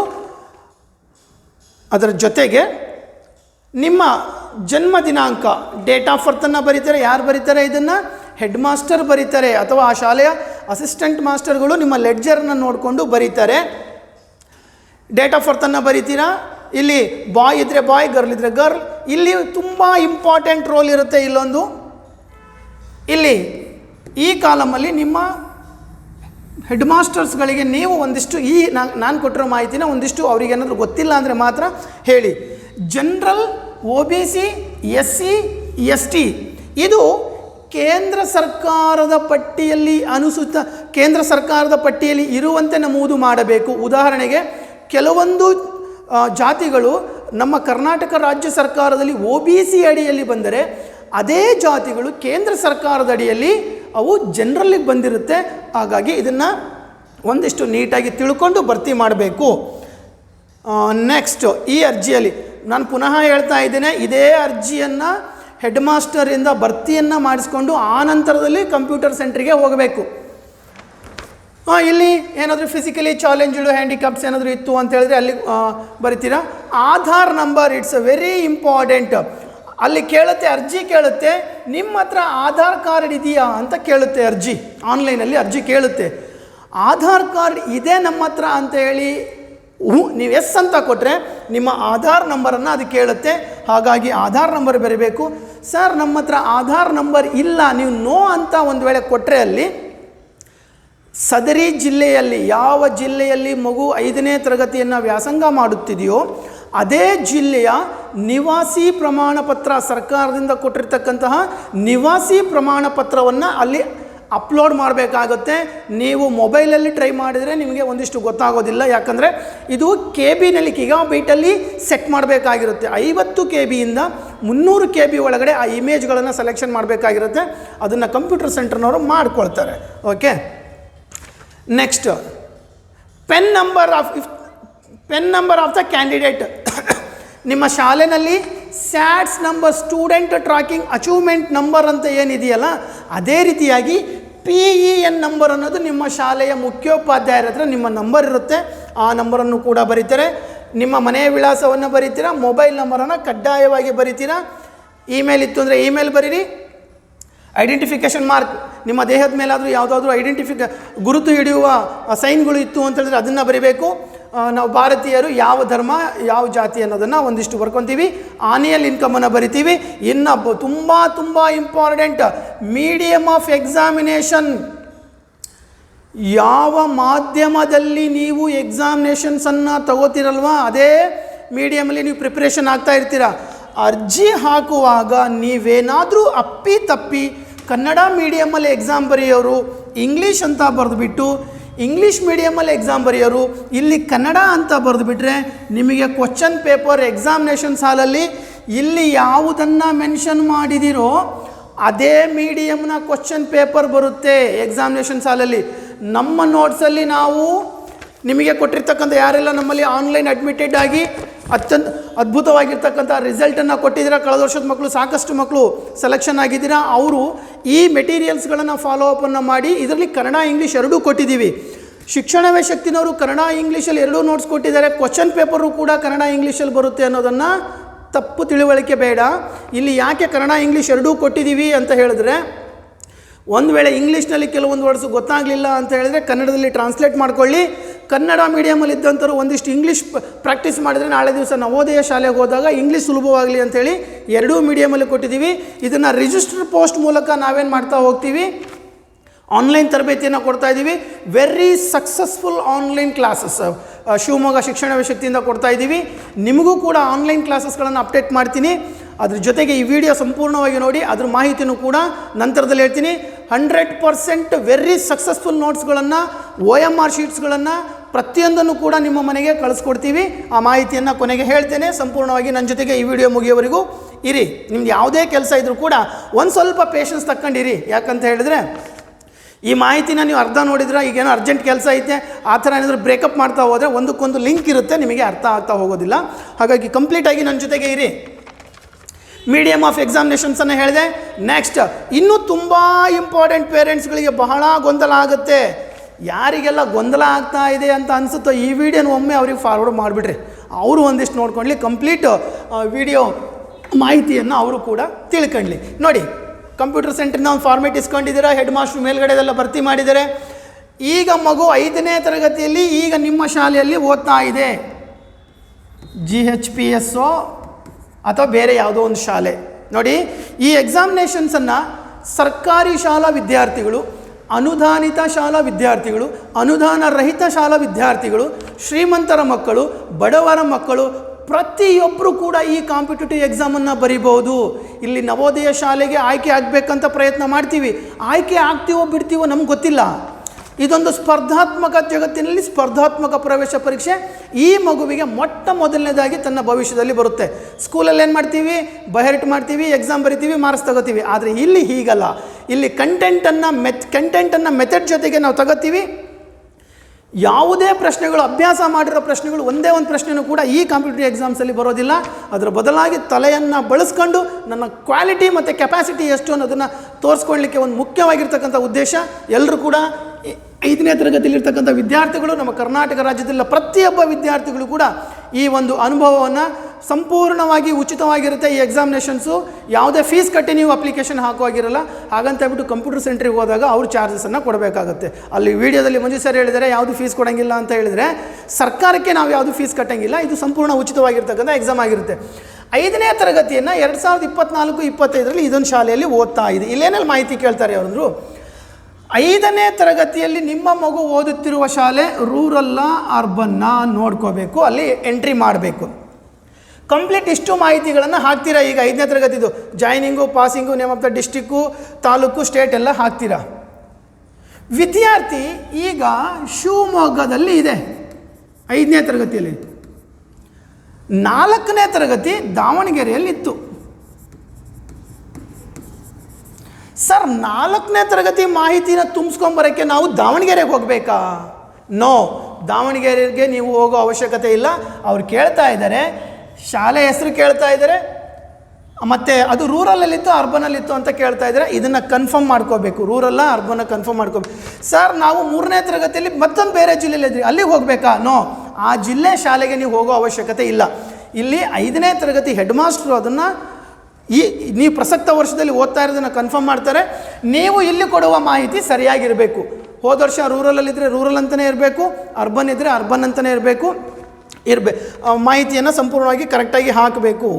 ಅದರ ಜೊತೆಗೆ ನಿಮ್ಮ ಜನ್ಮ ದಿನಾಂಕ ಡೇಟ್ ಆಫ್ ಬರ್ತನ್ನು ಬರೀತಾರೆ. ಯಾರು ಬರೀತಾರೆ ಇದನ್ನು? ಹೆಡ್ ಮಾಸ್ಟರ್ ಬರೀತಾರೆ ಅಥವಾ ಆ ಶಾಲೆಯ ಅಸಿಸ್ಟೆಂಟ್ ಮಾಸ್ಟರ್ಗಳು ನಿಮ್ಮ ಲೆಡ್ಜರ್ನ ನೋಡಿಕೊಂಡು ಬರೀತಾರೆ. ಡೇಟ್ ಆಫ್ ಬರ್ತನ್ನು ಬರೀತೀರಾ? ಇಲ್ಲಿ ಬಾಯ್ ಇದ್ದರೆ ಬಾಯ್, ಗರ್ಲ್ ಇದ್ದರೆ ಗರ್ಲ್. ಇಲ್ಲಿ ತುಂಬ ಇಂಪಾರ್ಟೆಂಟ್ ರೋಲ್ ಇರುತ್ತೆ ಇಲ್ಲೊಂದು. ಇಲ್ಲಿ ಈ ಕಾಲಮಲ್ಲಿ ನಿಮ್ಮ ಹೆಡ್ ಮಾಸ್ಟರ್ಸ್ಗಳಿಗೆ ನೀವು ಒಂದಿಷ್ಟು ಈ ನಾನು ಕೊಟ್ಟಿರೋ ಮಾಹಿತಿನ ಒಂದಿಷ್ಟು ಅವರಿಗೇನಾದರೂ ಗೊತ್ತಿಲ್ಲ ಅಂದರೆ ಮಾತ್ರ ಹೇಳಿ. General O B C S C S T ಇದು ಕೇಂದ್ರ ಸರ್ಕಾರದ ಪಟ್ಟಿಯಲ್ಲಿ ಅನುಸೂಚಿತ ಕೇಂದ್ರ ಸರ್ಕಾರದ ಪಟ್ಟಿಯಲ್ಲಿ ಇರುವಂತೆ ನಮೂದು ಮಾಡಬೇಕು. ಉದಾಹರಣೆಗೆ, ಕೆಲವೊಂದು ಜಾತಿಗಳು ನಮ್ಮ ಕರ್ನಾಟಕ ರಾಜ್ಯ ಸರ್ಕಾರದಲ್ಲಿ ಒ ಬಿ ಸಿ ಅಡಿಯಲ್ಲಿ ಬಂದರೆ, ಅದೇ ಜಾತಿಗಳು ಕೇಂದ್ರ ಸರ್ಕಾರದ ಅಡಿಯಲ್ಲಿ ಅವು ಜನರಲ್ಲಿಗೆ ಬಂದಿರುತ್ತೆ. ಹಾಗಾಗಿ ಇದನ್ನು ಒಂದಿಷ್ಟು ನೀಟಾಗಿ ತಿಳ್ಕೊಂಡು ಭರ್ತಿ ಮಾಡಬೇಕು. ನೆಕ್ಸ್ಟು ಈ ಅರ್ಜಿಯಲ್ಲಿ ನಾನು ಪುನಃ ಹೇಳ್ತಾ ಇದ್ದೇನೆ, ಇದೇ ಅರ್ಜಿಯನ್ನು ಹೆಡ್ ಮಾಸ್ಟರಿಂದ ಭರ್ತಿಯನ್ನು ಮಾಡಿಸ್ಕೊಂಡು ಆ ನಂತರದಲ್ಲಿ ಕಂಪ್ಯೂಟರ್ ಸೆಂಟ್ರಿಗೆ ಹೋಗಬೇಕು. ಹಾಂ ಇಲ್ಲಿ ಏನಾದರೂ ಫಿಸಿಕಲಿ ಚಾಲೆಂಜ್ಡು ಹ್ಯಾಂಡಿಕ್ಯಾಪ್ಸ್ ಏನಾದರೂ ಇತ್ತು ಅಂತ ಹೇಳಿದ್ರೆ ಅಲ್ಲಿ ಬರಿತೀರಾ? Aadhaar number it's a very important ಅಲ್ಲಿ ಕೇಳುತ್ತೆ, ಅರ್ಜಿ ಕೇಳುತ್ತೆ, ನಿಮ್ಮ ಹತ್ರ ಆಧಾರ್ ಕಾರ್ಡ್ ಇದೆಯಾ ಅಂತ ಕೇಳುತ್ತೆ ಅರ್ಜಿ. ಆನ್ಲೈನಲ್ಲಿ ಅರ್ಜಿ ಕೇಳುತ್ತೆ. ಆಧಾರ್ ಕಾರ್ಡ್ ಇದೆ ನಮ್ಮ ಹತ್ರ ಅಂತ ಹೇಳಿ ಹ್ಞೂ ನೀವು ಎಸ್ ಅಂತ ಕೊಟ್ಟರೆ ನಿಮ್ಮ ಆಧಾರ್ ನಂಬರನ್ನು ಅದು ಕೇಳುತ್ತೆ. ಹಾಗಾಗಿ ಆಧಾರ್ ನಂಬರ್ ಬರೀಬೇಕು. ಸರ್, ನಮ್ಮ ಹತ್ರ ಆಧಾರ್ ನಂಬರ್ ಇಲ್ಲ, ನೀವು ನೋ ಅಂತ ಒಂದು ವೇಳೆ ಕೊಟ್ಟರೆ ಅಲ್ಲಿ ಸದರಿ ಜಿಲ್ಲೆಯಲ್ಲಿ ಯಾವ ಜಿಲ್ಲೆಯಲ್ಲಿ ಮಗು ಐದನೇ ತರಗತಿಯನ್ನು ವ್ಯಾಸಂಗ ಮಾಡುತ್ತಿದೆಯೋ, ಅದೇ ಜಿಲ್ಲೆಯ ನಿವಾಸಿ ಪ್ರಮಾಣ ಪತ್ರ ಸರ್ಕಾರದಿಂದ ಕೊಟ್ಟಿರ್ತಕ್ಕಂತಹ ನಿವಾಸಿ ಪ್ರಮಾಣ ಪತ್ರವನ್ನು ಅಲ್ಲಿ ಅಪ್ಲೋಡ್ ಮಾಡಬೇಕಾಗುತ್ತೆ. ನೀವು ಮೊಬೈಲಲ್ಲಿ ಟ್ರೈ ಮಾಡಿದರೆ ನಿಮಗೆ ಒಂದಿಷ್ಟು ಗೊತ್ತಾಗೋದಿಲ್ಲ. ಯಾಕಂದರೆ ಇದು ಕೆ ಬಿನಲ್ಲಿ ಗಿಗಾಬೈಟಲ್ಲಿ ಸೆಟ್ ಮಾಡಬೇಕಾಗಿರುತ್ತೆ. ಐವತ್ತು ಕೆ ಬಿಯಿಂದ ಮುನ್ನೂರು ಕೆ ಬಿ ಒಳಗಡೆ ಆ ಇಮೇಜ್ಗಳನ್ನು ಸೆಲೆಕ್ಷನ್ ಮಾಡಬೇಕಾಗಿರುತ್ತೆ. ಅದನ್ನು ಕಂಪ್ಯೂಟರ್ ಸೆಂಟರ್ನವರು ಮಾಡ್ಕೊಳ್ತಾರೆ. Okay next pen number of pen number of the candidate ನಿಮ್ಮ ಶಾಲೆನಲ್ಲಿ SATS number student tracking achievement number ಅಂತ ಏನಿದೆಯಲ್ಲ, ಅದೇ ರೀತಿಯಾಗಿ ಪಿ ಇ ಎನ್ ನಂಬರ್ ಅನ್ನೋದು ನಿಮ್ಮ ಶಾಲೆಯ ಮುಖ್ಯೋಪಾಧ್ಯಾಯರ ಹತ್ರ ನಿಮ್ಮ ನಂಬರ್ ಇರುತ್ತೆ. ಆ ನಂಬರನ್ನು ಕೂಡ ಬರೀತಾರೆ. ನಿಮ್ಮ ಮನೆಯ ವಿಳಾಸವನ್ನು ಬರೀತೀರಾ. ಮೊಬೈಲ್ ನಂಬರನ್ನು ಕಡ್ಡಾಯವಾಗಿ ಬರೀತೀರಾ. ಇಮೇಲ್ ಇತ್ತು ಅಂದರೆ ಇಮೇಲ್ ಬರೀರಿ. ಐಡೆಂಟಿಫಿಕೇಷನ್ ಮಾರ್ಕ್ ನಿಮ್ಮ ದೇಹದ ಮೇಲಾದರೂ ಯಾವುದಾದ್ರೂ ಐಡೆಂಟಿಫಿಕ ಗುರುತು ಹಿಡಿಯುವ ಸೈನ್ಗಳು ಇತ್ತು ಅಂತ ಹೇಳಿದ್ರೆ ಅದನ್ನು ಬರೀಬೇಕು. ನಾವು ಭಾರತೀಯರು ಯಾವ ಧರ್ಮ, ಯಾವ ಜಾತಿ ಅನ್ನೋದನ್ನು ಒಂದಿಷ್ಟು ಬರ್ಕೊತೀವಿ. ಆನಿಯಲ್ ಇನ್ಕಮನ್ನು ಬರಿತೀವಿ. ಇನ್ನು ತುಂಬ ತುಂಬ ಇಂಪಾರ್ಟೆಂಟ್ ಮೀಡಿಯಮ್ ಆಫ್ ಎಕ್ಸಾಮಿನೇಷನ್ ಯಾವ ಮಾಧ್ಯಮದಲ್ಲಿ ನೀವು ಎಕ್ಸಾಮಿನೇಷನ್ಸನ್ನು ತಗೋತಿರಲ್ವ? ಅದೇ ಮೀಡಿಯಮಲ್ಲಿ ನೀವು ಪ್ರಿಪ್ರೇಷನ್ ಆಗ್ತಾ ಇರ್ತೀರ. ಅರ್ಜಿ ಹಾಕುವಾಗ ನೀವೇನಾದರೂ ಅಪ್ಪಿ ತಪ್ಪಿ ಕನ್ನಡ ಮೀಡಿಯಮಲ್ಲಿ ಎಕ್ಸಾಮ್ ಬರೆಯೋರು ಇಂಗ್ಲೀಷ್ ಅಂತ ಬರೆದುಬಿಟ್ಟು ಇಂಗ್ಲೀಷ್ ಮೀಡಿಯಮಲ್ಲಿ ಎಕ್ಸಾಮ್ ಬರೆಯೋರು, ಇಲ್ಲಿ ಕನ್ನಡ ಅಂತ ಬರೆದುಬಿಟ್ರೆ ನಿಮಗೆ ಕ್ವಶನ್ ಪೇಪರ್ ಎಕ್ಸಾಮಿನೇಷನ್ ಸಾಲಲ್ಲಿ ಇಲ್ಲಿ ಯಾವುದನ್ನು ಮೆನ್ಷನ್ ಮಾಡಿದಿರೋ ಅದೇ ಮೀಡಿಯಮ್ನ ಕ್ವಶನ್ ಪೇಪರ್ ಬರುತ್ತೆ ಎಕ್ಸಾಮಿನೇಷನ್ ಸಾಲಲ್ಲಿ. ನಮ್ಮ ನೋಟ್ಸಲ್ಲಿ ನಾವು ನಿಮಗೆ ಕೊಟ್ಟಿರ್ತಕ್ಕಂಥ ಯಾರೆಲ್ಲ ನಮ್ಮಲ್ಲಿ ಆನ್ಲೈನ್ ಅಡ್ಮಿಟೆಡ್ ಆಗಿ ಅತ್ಯಂತ ಅದ್ಭುತವಾಗಿರ್ತಕ್ಕಂಥ ರಿಸಲ್ಟನ್ನು ಕೊಟ್ಟಿದ್ದೀರಾ, ಕಳೆದ ವರ್ಷದ ಮಕ್ಕಳು ಸಾಕಷ್ಟು ಮಕ್ಕಳು ಸೆಲೆಕ್ಷನ್ ಆಗಿದ್ದೀರಾ, ಅವರು ಈ ಮೆಟೀರಿಯಲ್ಸ್ಗಳನ್ನು ಫಾಲೋ ಅಪನ್ನು ಮಾಡಿ ಇದರಲ್ಲಿ ಕನ್ನಡ, ಇಂಗ್ಲೀಷ್ ಎರಡೂ ಕೊಟ್ಟಿದ್ದೀವಿ. ಶಿಕ್ಷಣವೇ ಶಕ್ತಿನವರು ಕನ್ನಡ ಇಂಗ್ಲೀಷಲ್ಲಿ ಎರಡೂ ನೋಟ್ಸ್ ಕೊಟ್ಟಿದ್ದಾರೆ. ಕ್ವಶನ್ ಪೇಪರು ಕೂಡ ಕನ್ನಡ ಇಂಗ್ಲೀಷಲ್ಲಿ ಬರುತ್ತೆ ಅನ್ನೋದನ್ನು ತಪ್ಪು ತಿಳುವಳಿಕೆ ಬೇಡ. ಇಲ್ಲಿ ಯಾಕೆ ಕನ್ನಡ, ಇಂಗ್ಲೀಷ್ ಎರಡೂ ಕೊಟ್ಟಿದ್ದೀವಿ ಅಂತ ಹೇಳಿದ್ರೆ, ಒಂದು ವೇಳೆ ಇಂಗ್ಲೀಷ್ನಲ್ಲಿ ಕೆಲವೊಂದು ವರ್ಡ್ಸ್ ಗೊತ್ತಾಗಲಿಲ್ಲ ಅಂತ ಹೇಳಿದ್ರೆ ಕನ್ನಡದಲ್ಲಿ ಟ್ರಾನ್ಸ್ಲೇಟ್ ಮಾಡ್ಕೊಳ್ಳಿ. ಕನ್ನಡ ಮೀಡಿಯಮಲ್ಲಿ ಇದ್ದಂಥವ್ರು ಒಂದಿಷ್ಟು ಇಂಗ್ಲೀಷ್ ಪ್ರಾಕ್ಟೀಸ್ ಮಾಡಿದರೆ ನಾಳೆ ದಿವಸ ನವೋದಯ ಶಾಲೆಗೆ ಹೋದಾಗ ಇಂಗ್ಲೀಷ್ ಸುಲಭವಾಗಲಿ ಅಂಥೇಳಿ ಎರಡೂ ಮೀಡಿಯಮಲ್ಲಿ ಕೊಟ್ಟಿದ್ದೀವಿ. ಇದನ್ನು ರಿಜಿಸ್ಟರ್ ಪೋಸ್ಟ್ ಮೂಲಕ ನಾವೇನು ಮಾಡ್ತಾ ಹೋಗ್ತೀವಿ? ಆನ್ಲೈನ್ ತರಬೇತಿಯನ್ನು ಕೊಡ್ತಾ ಇದ್ದೀವಿ very successful online classes Shivamogga ಶಿಕ್ಷಣ ಶಕ್ತಿಯಿಂದ ಕೊಡ್ತಾ ಇದ್ದೀವಿ ನಿಮಗೂ ಕೂಡ ಆನ್ಲೈನ್ ಕ್ಲಾಸಸ್ಗಳನ್ನು ಅಪ್ಡೇಟ್ ಮಾಡ್ತೀನಿ. ಅದ್ರ ಜೊತೆಗೆ ಈ ವಿಡಿಯೋ ಸಂಪೂರ್ಣವಾಗಿ ನೋಡಿ, ಅದ್ರ ಮಾಹಿತಿನೂ ಕೂಡ ನಂತರದಲ್ಲಿ ಹೇಳ್ತೀನಿ. ಹಂಡ್ರೆಡ್ ಪರ್ಸೆಂಟ್ ವೆರಿ ಸಕ್ಸಸ್ಫುಲ್ ನೋಟ್ಸ್ಗಳನ್ನು ಓ ಎಂ ಆರ್ ಶೀಟ್ಸ್ಗಳನ್ನು ಪ್ರತಿಯೊಂದನ್ನು ಕೂಡ ನಿಮ್ಮ ಮನೆಗೆ ಕಳಿಸ್ಕೊಡ್ತೀವಿ. ಆ ಮಾಹಿತಿಯನ್ನು ಕೊನೆಗೆ ಹೇಳ್ತೇನೆ. ಸಂಪೂರ್ಣವಾಗಿ ನನ್ನ ಜೊತೆಗೆ ಈ ವಿಡಿಯೋ ಮುಗಿಯೋವರೆಗೂ ಇರಿ. ನಿಮ್ದು ಯಾವುದೇ ಕೆಲಸ ಇದ್ದರೂ ಕೂಡ ಒಂದು ಸ್ವಲ್ಪ ಪೇಷನ್ಸ್ ತಕ್ಕೊಂಡಿರಿ. ಯಾಕಂತ ಹೇಳಿದ್ರೆ, ಈ ಮಾಹಿತಿನ ನೀವು ಅರ್ಧ ನೋಡಿದ್ರೆ, ಈಗೇನೋ ಅರ್ಜೆಂಟ್ ಕೆಲಸ ಐತೆ, ಆ ಥರ ಏನಾದರೂ ಬ್ರೇಕಪ್ ಮಾಡ್ತಾ ಹೋದರೆ ಒಂದಕ್ಕೊಂದು ಲಿಂಕ್ ಇರುತ್ತೆ, ನಿಮಗೆ ಅರ್ಥ ಆಗ್ತಾ ಹೋಗೋದಿಲ್ಲ. ಹಾಗಾಗಿ ಕಂಪ್ಲೀಟಾಗಿ ನನ್ನ ಜೊತೆಗೆ ಇರಿ. ಮೀಡಿಯಮ್ ಆಫ್ ಎಕ್ಸಾಮಿನೇಷನ್ಸನ್ನು ಹೇಳಿದೆ. ನೆಕ್ಸ್ಟ್ ಇನ್ನೂ ತುಂಬ ಇಂಪಾರ್ಟೆಂಟ್ ಪೇರೆಂಟ್ಸ್ಗಳಿಗೆ ಬಹಳ ಗೊಂದಲ ಆಗುತ್ತೆ. ಯಾರಿಗೆಲ್ಲ ಗೊಂದಲ ಆಗ್ತಾ ಇದೆ ಅಂತ ಅನಿಸುತ್ತೋ ಈ ವಿಡಿಯೋನ ಒಮ್ಮೆ ಅವ್ರಿಗೆ ಫಾರ್ವರ್ಡ್ ಮಾಡಿಬಿಡ್ರಿ. ಅವರು ಒಂದಿಷ್ಟು ನೋಡ್ಕೊಳ್ಳಿ ಕಂಪ್ಲೀಟ್ ವಿಡಿಯೋ ಮಾಹಿತಿಯನ್ನು ಅವರು ಕೂಡ ತಿಳ್ಕೊಳ್ಳಿ ನೋಡಿ ಕಂಪ್ಯೂಟರ್ ಸೆಂಟರ್ನ ಒಂದು ಫಾರ್ಮೇಟ್ ಇಸ್ಕೊಂಡಿದ್ದೀರಾ ಹೆಡ್ ಮಾಸ್ಟ್ರ್ ಮೇಲ್ಗಡೆದೆಲ್ಲ ಭರ್ತಿ ಮಾಡಿದ್ದಾರೆ. ಈಗ ಮಗು ಐದನೇ ತರಗತಿಯಲ್ಲಿ ಈಗ ನಿಮ್ಮ ಶಾಲೆಯಲ್ಲಿ ಓದ್ತಾ ಇದೆ. G H P S O ಅಥವಾ ಬೇರೆ ಯಾವುದೋ ಒಂದು ಶಾಲೆ. ನೋಡಿ, ಈ ಎಕ್ಸಾಮಿನೇಷನ್ಸನ್ನು ಸರ್ಕಾರಿ ಶಾಲಾ ವಿದ್ಯಾರ್ಥಿಗಳು ಅನುದಾನಿತ ಶಾಲಾ ವಿದ್ಯಾರ್ಥಿಗಳು ಅನುದಾನ ರಹಿತ ಶಾಲಾ ವಿದ್ಯಾರ್ಥಿಗಳು, ಶ್ರೀಮಂತರ ಮಕ್ಕಳು, ಬಡವರ ಮಕ್ಕಳು ಪ್ರತಿಯೊಬ್ಬರು ಕೂಡ ಈ ಕಾಂಪಿಟೇಟಿವ್ ಎಕ್ಸಾಮನ್ನು ಬರಿಬೋದು ಇಲ್ಲಿ ನವೋದಯ ಶಾಲೆಗೆ ಆಯ್ಕೆ ಆಗಬೇಕಂತ ಪ್ರಯತ್ನ ಮಾಡ್ತೀವಿ. ಆಯ್ಕೆ ಆಗ್ತೀವೋ ಬಿಡ್ತೀವೋ ನಮ್ಗೆ ಗೊತ್ತಿಲ್ಲ. ಇದೊಂದು ಸ್ಪರ್ಧಾತ್ಮಕ ಜಗತ್ತಿನಲ್ಲಿ ಸ್ಪರ್ಧಾತ್ಮಕ ಪ್ರವೇಶ ಪರೀಕ್ಷೆ ಈ ಮಗುವಿಗೆ ಮೊಟ್ಟ ಮೊದಲನೇದಾಗಿ ತನ್ನ ಭವಿಷ್ಯದಲ್ಲಿ ಬರುತ್ತೆ. ಸ್ಕೂಲಲ್ಲಿ ಏನು ಮಾಡ್ತೀವಿ? ಬಹಿರಟ್ ಮಾಡ್ತೀವಿ, ಎಕ್ಸಾಮ್ ಬರಿತೀವಿ, ಮಾರ್ಕ್ಸ್ ತಗೋತೀವಿ. ಆದರೆ ಇಲ್ಲಿ ಹೀಗಲ್ಲ. ಇಲ್ಲಿ ಕಂಟೆಂಟನ್ನು ಮೆತ್ ಕಂಟೆಂಟನ್ನು ಮೆಥಡ್ ಜೊತೆಗೆ ನಾವು ತಗೋತೀವಿ. ಯಾವುದೇ ಪ್ರಶ್ನೆಗಳು, ಅಭ್ಯಾಸ ಮಾಡಿರೋ ಪ್ರಶ್ನೆಗಳು ಒಂದೇ ಒಂದು ಪ್ರಶ್ನೆನೂ ಕೂಡ ಈ ಕಾಂಪಿಟೇಟಿವ್ ಎಕ್ಸಾಮ್ಸಲ್ಲಿ ಬರೋದಿಲ್ಲ. ಅದರ ಬದಲಾಗಿ ತಲೆಯನ್ನು ಬಳಸ್ಕೊಂಡು ನನ್ನ ಕ್ವಾಲಿಟಿ ಮತ್ತು ಕೆಪಾಸಿಟಿ ಎಷ್ಟು ಅನ್ನೋದನ್ನು ತೋರಿಸ್ಕೊಳ್ಳಿಕ್ಕೆ ಒಂದು ಮುಖ್ಯವಾಗಿರ್ತಕ್ಕಂಥ ಉದ್ದೇಶ. ಎಲ್ಲರೂ ಕೂಡ ಐದನೇ ತರಗತಿಯಲ್ಲಿರ್ತಕ್ಕಂಥ ವಿದ್ಯಾರ್ಥಿಗಳು ನಮ್ಮ ಕರ್ನಾಟಕ ರಾಜ್ಯದಲ್ಲ ಪ್ರತಿಯೊಬ್ಬ ವಿದ್ಯಾರ್ಥಿಗಳು ಕೂಡ ಈ ಒಂದು ಅನುಭವವನ್ನು ಸಂಪೂರ್ಣವಾಗಿ ಉಚಿತವಾಗಿರುತ್ತೆ ಈ ಎಕ್ಸಾಮಿನೇಷನ್ಸು ಯಾವುದೇ ಫೀಸ್ ಕಟ್ಟಿ ನೀವು ಅಪ್ಲಿಕೇಶನ್ ಹಾಕುವಾಗಿರಲ್ಲ, ಹಾಗಂತ ಹೇಳ್ಬಿಟ್ಟು ಕಂಪ್ಯೂಟರ್ ಸೆಂಟ್ರಿಗೆ ಹೋದಾಗ ಅವ್ರು ಚಾರ್ಜಸನ್ನು ಕೊಡಬೇಕಾಗುತ್ತೆ. ಅಲ್ಲಿ ವಿಡಿಯೋದಲ್ಲಿ ಮಂಜು ಸರ್ ಹೇಳಿದರೆ ಯಾವುದು ಫೀಸ್ ಕೊಡೋಂಗಿಲ್ಲ ಅಂತ ಹೇಳಿದರೆ, ಸರ್ಕಾರಕ್ಕೆ ನಾವು ಯಾವುದು ಫೀಸ್ ಕಟ್ಟೋಂಗಿಲ್ಲ, ಇದು ಸಂಪೂರ್ಣ ಉಚಿತವಾಗಿರ್ತಕ್ಕಂಥ ಎಕ್ಸಾಮ್ ಆಗಿರುತ್ತೆ. ಐದನೇ ತರಗತಿಯನ್ನು ಎರಡು ಸಾವಿರದ ಇಪ್ಪತ್ನಾಲ್ಕು, ಇಪ್ಪತ್ತೈದರಲ್ಲಿ ಇದೊಂದು ಶಾಲೆಯಲ್ಲಿ ಓದ್ತಾ ಇದೆ ಇಲ್ಲೇನಲ್ಲಿ ಮಾಹಿತಿ ಕೇಳ್ತಾರೆ ಅವರಂದರು ಐದನೇ ತರಗತಿಯಲ್ಲಿ ನಿಮ್ಮ ಮಗು ಓದುತ್ತಿರುವ ಶಾಲೆ ರೂರಲ್ಲ ಅರ್ಬನ್ನ ನೋಡ್ಕೋಬೇಕು, ಅಲ್ಲಿ ಎಂಟ್ರಿ ಮಾಡಬೇಕು. ಕಂಪ್ಲೀಟ್ ಇಷ್ಟು ಮಾಹಿತಿಗಳನ್ನು ಹಾಕ್ತೀರಾ? ಈಗ ಐದನೇ ತರಗತಿದು joining passing name of the district taluk state ಎಲ್ಲ ಹಾಕ್ತೀರಾ? ವಿದ್ಯಾರ್ಥಿ ಈಗ ಶಿವಮೊಗ್ಗದಲ್ಲಿ ಇದೆ, ಐದನೇ ತರಗತಿಯಲ್ಲಿ. ನಾಲ್ಕನೇ ತರಗತಿ ದಾವಣಗೆರೆಯಲ್ಲಿ ಇತ್ತು ಸರ್, ನಾಲ್ಕನೇ ತರಗತಿ ಮಾಹಿತಿನ ತುಂಬಿಸ್ಕೊಂಬರೋಕ್ಕೆ ನಾವು ದಾವಣಗೆರೆಗೆ ಹೋಗಬೇಕಾ? ನೋ ದಾವಣಗೆರೆಗೆ ನೀವು ಹೋಗೋ ಅವಶ್ಯಕತೆ ಇಲ್ಲ. ಅವ್ರು ಕೇಳ್ತಾ ಇದ್ದಾರೆ. ಶಾಲೆ ಹೆಸರು ಕೇಳ್ತಾ ಇದ್ದಾರೆ. ಮತ್ತು ಅದು ರೂರಲಲ್ಲಿತ್ತು, ಅರ್ಬನಲ್ಲಿತ್ತು ಅಂತ ಕೇಳ್ತಾ ಇದ್ದಾರೆ. ಇದನ್ನು ಕನ್ಫರ್ಮ್ ಮಾಡ್ಕೋಬೇಕು. ರೂರಲ್ಲ ಅರ್ಬನ್ನ ಕನ್ಫರ್ಮ್ ಮಾಡ್ಕೋಬೇಕು. ಸರ್ ನಾವು ಮೂರನೇ ತರಗತಿಯಲ್ಲಿ ಮತ್ತೊಂದು ಬೇರೆ ಜಿಲ್ಲೆಯಲ್ಲಿ ಇದ್ರಿ ಅಲ್ಲಿಗೆ ಹೋಗಬೇಕಾ? ನೋ ಆ ಜಿಲ್ಲೆ ಶಾಲೆಗೆ ನೀವು ಹೋಗೋ ಅವಶ್ಯಕತೆ ಇಲ್ಲ. ಇಲ್ಲಿ ಐದನೇ ತರಗತಿ ಹೆಡ್ ಮಾಸ್ಟ್ರು ಅದನ್ನು ಈ ನೀವು ಪ್ರಸಕ್ತ ವರ್ಷದಲ್ಲಿ ಓದ್ತಾ ಇರೋದನ್ನು ಕನ್ಫರ್ಮ್ ಮಾಡ್ತಾರೆ. ನೀವು ಇಲ್ಲಿ ಕೊಡುವ ಮಾಹಿತಿ ಸರಿಯಾಗಿರಬೇಕು. ಹೋದ ವರ್ಷ ರೂರಲಲ್ಲಿದ್ದರೆ ರೂರಲ್ ಅಂತಲೇ ಇರಬೇಕು ಅರ್ಬನ್ ಇದ್ದರೆ ಅರ್ಬನ್ ಅಂತಲೇ ಇರಬೇಕು, ಇರಬೇ ಮಾಹಿತಿಯನ್ನು ಸಂಪೂರ್ಣವಾಗಿ ಕರೆಕ್ಟಾಗಿ ಹಾಕಬೇಕು.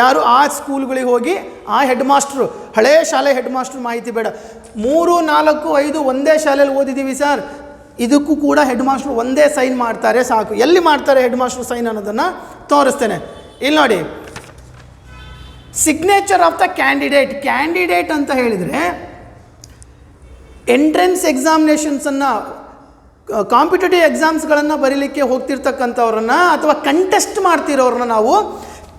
ಯಾರು ಆ ಸ್ಕೂಲ್ಗಳಿಗೆ ಹೋಗಿ ಆ ಹೆಡ್ ಮಾಸ್ಟ್ರು ಹಳೆಯ ಶಾಲೆ ಹೆಡ್ ಮಾಸ್ಟ್ರು ಮಾಹಿತಿ ಬೇಡ. ಮೂರು, ನಾಲ್ಕು, ಐದು ಒಂದೇ ಶಾಲೆಯಲ್ಲಿ ಓದಿದ್ದೀವಿ ಸರ್ ಇದಕ್ಕೂ ಕೂಡ ಹೆಡ್ ಮಾಸ್ಟ್ರು ಒಂದೇ ಸೈನ್ ಮಾಡ್ತಾರೆ ಸಾಕು. ಎಲ್ಲಿ ಮಾಡ್ತಾರೆ ಹೆಡ್ ಮಾಸ್ಟ್ರು ಸೈನ್ ಅನ್ನೋದನ್ನು ತೋರಿಸ್ತೇನೆ. ಇಲ್ಲಿ ನೋಡಿ. Signature of the candidate candidate ಅಂತ ಹೇಳಿದರೆ ಎಂಟ್ರೆನ್ಸ್ ಎಕ್ಸಾಮಿನೇಷನ್ಸನ್ನು ಕಾಂಪಿಟೇಟಿವ್ ಎಕ್ಸಾಮ್ಸ್ಗಳನ್ನು ಬರೀಲಿಕ್ಕೆ ಹೋಗ್ತಿರ್ತಕ್ಕಂಥವ್ರನ್ನ ಅಥವಾ ಕಂಟೆಸ್ಟ್ ಮಾಡ್ತಿರೋರನ್ನ ನಾವು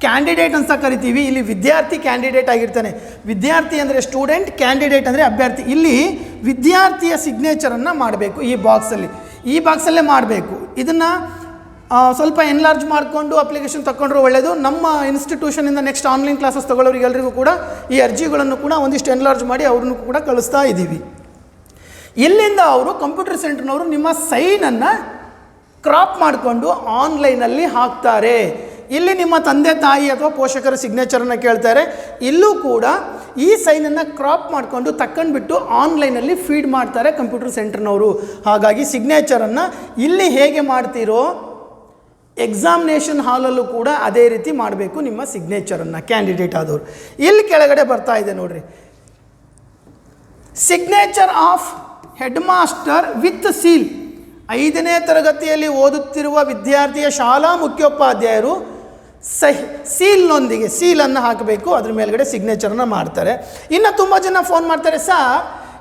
ಕ್ಯಾಂಡಿಡೇಟ್ ಅಂತ ಕರಿತೀವಿ. ಇಲ್ಲಿ ವಿದ್ಯಾರ್ಥಿ ಕ್ಯಾಂಡಿಡೇಟ್ ಆಗಿರ್ತಾನೆ. ವಿದ್ಯಾರ್ಥಿ ಅಂದರೆ ಸ್ಟೂಡೆಂಟ್ ಕ್ಯಾಂಡಿಡೇಟ್ ಅಂದರೆ ಅಭ್ಯರ್ಥಿ. ಇಲ್ಲಿ ವಿದ್ಯಾರ್ಥಿಯ ಸಿಗ್ನೇಚರನ್ನು ಮಾಡಬೇಕು ಈ ಬಾಕ್ಸಲ್ಲಿ ಈ ಬಾಕ್ಸಲ್ಲೇ ಮಾಡಬೇಕು. ಇದನ್ನು ಸ್ವಲ್ಪ ಎನ್ಲಾರ್ಜ್ ಮಾಡಿಕೊಂಡು ಅಪ್ಲಿಕೇಶನ್ ತಗೊಂಡ್ರೆ ಒಳ್ಳೆಯದು ನಮ್ಮ ಇನ್ಸ್ಟಿಟ್ಯೂಷನಿಂದ ನೆಕ್ಸ್ಟ್ ಆನ್ಲೈನ್ ಕ್ಲಾಸಸ್ ತಗೊಳ್ಳೋರಿಗೆ ಎಲ್ರಿಗೂ ಕೂಡ ಈ ಅರ್ಜಿಗಳನ್ನು ಕೂಡ ಒಂದಿಷ್ಟು ಎನ್ಲಾರ್ಜ್ ಮಾಡಿ ಅವ್ರನ್ನೂ ಕೂಡ ಕಳಿಸ್ತಾ ಇದ್ದೀವಿ. ಇಲ್ಲಿಂದ ಅವರು ಕಂಪ್ಯೂಟರ್ ಸೆಂಟರ್ನವರು ನಿಮ್ಮ ಸೈನನ್ನು ಕ್ರಾಪ್ ಮಾಡಿಕೊಂಡು ಆನ್ಲೈನಲ್ಲಿ ಹಾಕ್ತಾರೆ. ಇಲ್ಲಿ ನಿಮ್ಮ ತಂದೆ, ತಾಯಿ ಅಥವಾ ಪೋಷಕರ ಸಿಗ್ನೇಚರನ್ನು ಕೇಳ್ತಾರೆ. ಇಲ್ಲೂ ಕೂಡ ಈ ಸೈನನ್ನು ಕ್ರಾಪ್ ಮಾಡಿಕೊಂಡು ತಕ್ಕೊಂಡ್ಬಿಟ್ಟು ಆನ್ಲೈನಲ್ಲಿ ಫೀಡ್ ಮಾಡ್ತಾರೆ ಕಂಪ್ಯೂಟರ್ ಸೆಂಟರ್ನವರು ಹಾಗಾಗಿ ಸಿಗ್ನೇಚರನ್ನು ಇಲ್ಲಿ ಹೇಗೆ ಮಾಡ್ತೀರೋ ಎಕ್ಸಾಮಿನೇಷನ್ ಹಾಲಲ್ಲೂ ಕೂಡ ಅದೇ ರೀತಿ ಮಾಡಬೇಕು ನಿಮ್ಮ ಸಿಗ್ನೇಚರನ್ನು ಕ್ಯಾಂಡಿಡೇಟ್ ಆದವರು. ಇಲ್ಲಿ ಕೆಳಗಡೆ ಬರ್ತಾ ಇದೆ ನೋಡ್ರಿ. Signature of headmaster with seal ಐದನೇ ತರಗತಿಯಲ್ಲಿ ಓದುತ್ತಿರುವ ವಿದ್ಯಾರ್ಥಿಯ ಶಾಲಾ ಮುಖ್ಯೋಪಾಧ್ಯಾಯರು ಸಹಿ ಸೀಲ್ನೊಂದಿಗೆ ಸೀಲನ್ನು ಹಾಕಬೇಕು, ಅದ್ರ ಮೇಲ್ಗಡೆ ಸಿಗ್ನೇಚರನ್ನು ಮಾಡ್ತಾರೆ. ಇನ್ನು ತುಂಬ ಜನ ಫೋನ್ ಮಾಡ್ತಾರೆ ಸಹ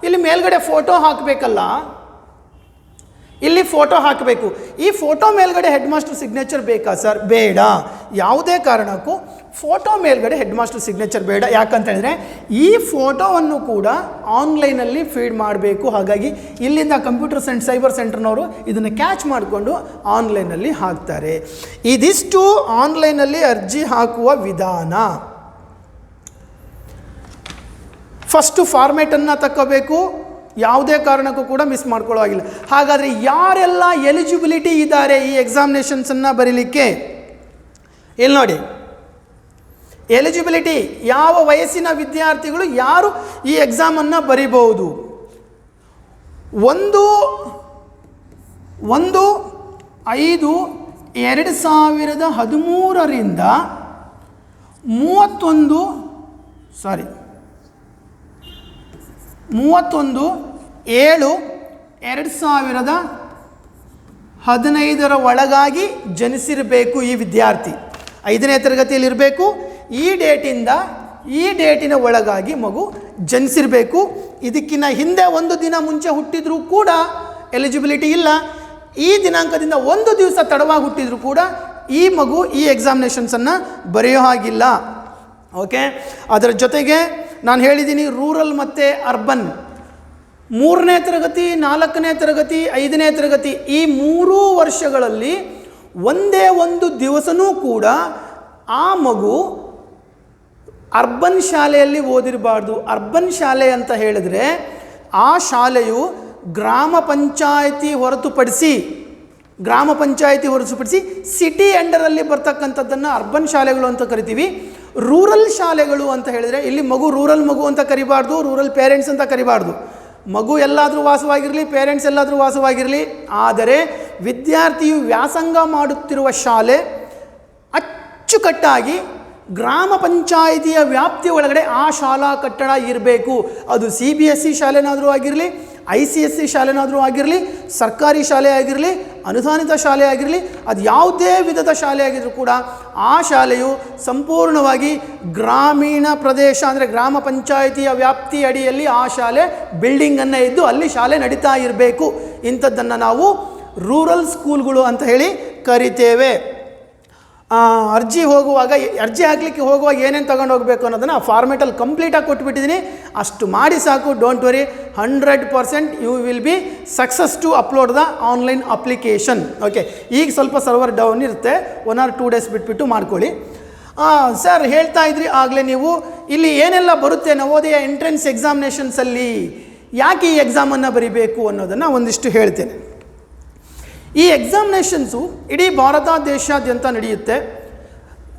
ಇಲ್ಲಿ ಮೇಲ್ಗಡೆ ಫೋಟೋ ಹಾಕಬೇಕಲ್ಲ ಇಲ್ಲಿ ಫೋಟೋ ಹಾಕಬೇಕು. ಈ ಫೋಟೋ ಮೇಲ್ಗಡೆ ಹೆಡ್ ಮಾಸ್ಟರ್ ಸಿಗ್ನೇಚರ್ ಬೇಕಾ ಸರ್ ಬೇಡ. ಯಾವುದೇ ಕಾರಣಕ್ಕೂ ಫೋಟೋ ಮೇಲ್ಗಡೆ ಹೆಡ್ ಮಾಸ್ಟರ್ ಸಿಗ್ನೇಚರ್ ಬೇಡ. ಯಾಕಂತ ಹೇಳಿದ್ರೆ ಈ ಫೋಟೋವನ್ನು ಕೂಡ ಆನ್ಲೈನಲ್ಲಿ ಫೀಡ್ ಮಾಡಬೇಕು. ಹಾಗಾಗಿ ಇಲ್ಲಿಂದ ಕಂಪ್ಯೂಟರ್ ಸೆಂಟ್ ಸೈಬರ್ ಸೆಂಟರ್ನವರು ಇದನ್ನು ಕ್ಯಾಚ್ ಮಾಡಿಕೊಂಡು ಆನ್ಲೈನಲ್ಲಿ ಹಾಕ್ತಾರೆ. ಇದಿಷ್ಟು ಆನ್ಲೈನಲ್ಲಿ ಅರ್ಜಿ ಹಾಕುವ ವಿಧಾನ. ಫಸ್ಟು ಫಾರ್ಮೇಟನ್ನು ತಕ್ಕೋಬೇಕು. ಯಾವುದೇ ಕಾರಣಕ್ಕೂ ಕೂಡ ಮಿಸ್ ಮಾಡ್ಕೊಳ್ಳೋ ಹಾಗಿಲ್ಲ. ಹಾಗಾದರೆ ಯಾರೆಲ್ಲ ಎಲಿಜಿಬಿಲಿಟಿ ಇದ್ದಾರೆ ಈ ಎಕ್ಸಾಮಿನೇಷನ್ಸನ್ನು ಬರೀಲಿಕ್ಕೆ? ಇಲ್ಲಿ ನೋಡಿ. ಎಲಿಜಿಬಿಲಿಟಿ ಯಾವ ವಯಸ್ಸಿನ ವಿದ್ಯಾರ್ಥಿಗಳು ಯಾರು ಈ ಎಕ್ಸಾಮನ್ನು ಬರಿಬಹುದು? ಒಂದು ಒಂದು, ಐದು, ಎರಡು ಸಾವಿರದ ಹದಿಮೂರರಿಂದ ಮೂವತ್ತೊಂದು ಸಾರಿ ಮೂವತ್ತೊಂದು, ಏಳು, ಎರಡು ಸಾವಿರದ ಹದಿನೈದರ ಒಳಗಾಗಿ ಜನಿಸಿರಬೇಕು ಈ ವಿದ್ಯಾರ್ಥಿ. ಐದನೇ ತರಗತಿಯಲ್ಲಿರಬೇಕು. ಈ ಡೇಟಿಂದ ಈ ಡೇಟಿನ ಒಳಗಾಗಿ ಮಗು ಜನಿಸಿರಬೇಕು. ಇದಕ್ಕಿಂತ ಹಿಂದೆ ಒಂದು ದಿನ ಮುಂಚೆ ಹುಟ್ಟಿದರೂ ಕೂಡ ಎಲಿಜಿಬಿಲಿಟಿ ಇಲ್ಲ. ಈ ದಿನಾಂಕದಿಂದ ಒಂದು ದಿವಸ ತಡವಾಗಿ ಹುಟ್ಟಿದರೂ ಕೂಡ ಈ ಮಗು ಈ ಎಕ್ಸಾಮಿನೇಷನ್ಸನ್ನು ಬರೆಯೋ ಹಾಗಿಲ್ಲ. ಓಕೆ ಅದರ ಜೊತೆಗೆ ನಾನು ಹೇಳಿದ್ದೀನಿ ರೂರಲ್ ಮತ್ತು ಅರ್ಬನ್ ಮೂರನೇ ತರಗತಿ, ನಾಲ್ಕನೇ ತರಗತಿ, ಐದನೇ ತರಗತಿ ಈ ಮೂರೂ ವರ್ಷಗಳಲ್ಲಿ ಒಂದೇ ಒಂದು ದಿವಸನೂ ಕೂಡ ಆ ಮಗು ಅರ್ಬನ್ ಶಾಲೆಯಲ್ಲಿ ಓದಿರಬಾರ್ದು. ಅರ್ಬನ್ ಶಾಲೆ ಅಂತ ಹೇಳಿದ್ರೆ ಆ ಶಾಲೆಯು ಗ್ರಾಮ ಪಂಚಾಯಿತಿ ಹೊರತುಪಡಿಸಿ, ಗ್ರಾಮ ಪಂಚಾಯಿತಿ ಹೊರತುಪಡಿಸಿ ಸಿಟಿ ಎಂಡರಲ್ಲಿ ಬರ್ತಕ್ಕಂಥದ್ದನ್ನು ಅರ್ಬನ್ ಶಾಲೆಗಳು ಅಂತ ಕರಿತೀವಿ. ರೂರಲ್ ಶಾಲೆಗಳು ಅಂತ ಹೇಳಿದರೆ, ಇಲ್ಲಿ ಮಗು ರೂರಲ್ ಮಗು ಅಂತ ಕರಿಬಾರ್ದು, ರೂರಲ್ ಪೇರೆಂಟ್ಸ್ ಅಂತ ಕರಿಬಾರ್ದು. ಮಗು ಎಲ್ಲಾದರೂ ವಾಸವಾಗಿರಲಿ, ಪೇರೆಂಟ್ಸ್ ಎಲ್ಲಾದರೂ ವಾಸವಾಗಿರಲಿ, ಆದರೆ ವಿದ್ಯಾರ್ಥಿಯು ವ್ಯಾಸಂಗ ಮಾಡುತ್ತಿರುವ ಶಾಲೆ ಅಚ್ಚುಕಟ್ಟಾಗಿ ಗ್ರಾಮ ಪಂಚಾಯಿತಿಯ ವ್ಯಾಪ್ತಿಯ ಒಳಗಡೆ ಆ ಶಾಲಾ ಕಟ್ಟಡ ಇರಬೇಕು. ಅದು ಸಿ ಬಿ ಎಸ್ ಸಿ ಶಾಲೆನಾದರೂ ಆಗಿರಲಿ ಐ ಸಿ ಎಸ್ ಸಿ ಶಾಲೆನಾದರೂ ಆಗಿರಲಿ, ಸರ್ಕಾರಿ ಶಾಲೆ ಆಗಿರಲಿ, ಅನುದಾನಿತ ಶಾಲೆ ಆಗಿರಲಿ, ಅದು ಯಾವುದೇ ವಿಧದ ಶಾಲೆ ಆಗಿದ್ರೂ ಕೂಡ ಆ ಶಾಲೆಯು ಸಂಪೂರ್ಣವಾಗಿ ಗ್ರಾಮೀಣ ಪ್ರದೇಶ ಅಂದರೆ ಗ್ರಾಮ ಪಂಚಾಯಿತಿಯ ವ್ಯಾಪ್ತಿ ಅಡಿಯಲ್ಲಿ ಆ ಶಾಲೆ ಬಿಲ್ಡಿಂಗನ್ನು ಇದ್ದು ಅಲ್ಲಿ ಶಾಲೆ ನಡೀತಾ ಇರಬೇಕು. ಇಂಥದ್ದನ್ನು ನಾವು ರೂರಲ್ ಸ್ಕೂಲ್ಗಳು ಅಂತ ಹೇಳಿ ಕರಿತೇವೆ. ಅರ್ಜಿ ಹೋಗುವಾಗ, ಅರ್ಜಿ ಹಾಕಲಿಕ್ಕೆ ಹೋಗುವಾಗ ಏನೇನು ತಗೊಂಡು ಹೋಗಬೇಕು ಅನ್ನೋದನ್ನು ಆ ಫಾರ್ಮೇಟಲ್ಲಿ ಕಂಪ್ಲೀಟಾಗಿ ಕೊಟ್ಬಿಟ್ಟಿದ್ದೀನಿ ಅಷ್ಟು ಮಾಡಿ ಸಾಕು don't worry hundred percent you will be success to upload the online application okay ಈಗ ಸ್ವಲ್ಪ ಸರ್ವರ್ ಡೌನ್ ಇರುತ್ತೆ. ಒನ್ ಆರ್ ಟೂ ಡೇಸ್ ಬಿಟ್ಬಿಟ್ಟು ಮಾಡ್ಕೊಳ್ಳಿ. ಸರ್ ಹೇಳ್ತಾ ಇದ್ರಿ ಆಗಲೇ ನೀವು, ಇಲ್ಲಿ ಏನೆಲ್ಲ ಬರುತ್ತೆ ನವೋದಯ ಎಂಟ್ರೆನ್ಸ್ ಎಕ್ಸಾಮಿನೇಷನ್ಸಲ್ಲಿ ಯಾಕೆ ಈ ಎಕ್ಸಾಮನ್ನು ಬರಿಬೇಕು ಅನ್ನೋದನ್ನು ಒಂದಿಷ್ಟು ಹೇಳ್ತೇನೆ. ಈ ಎಕ್ಸಾಮಿನೇಷನ್ಸು ಇಡೀ ಭಾರತ ದೇಶಾದ್ಯಂತ ನಡೆಯುತ್ತೆ.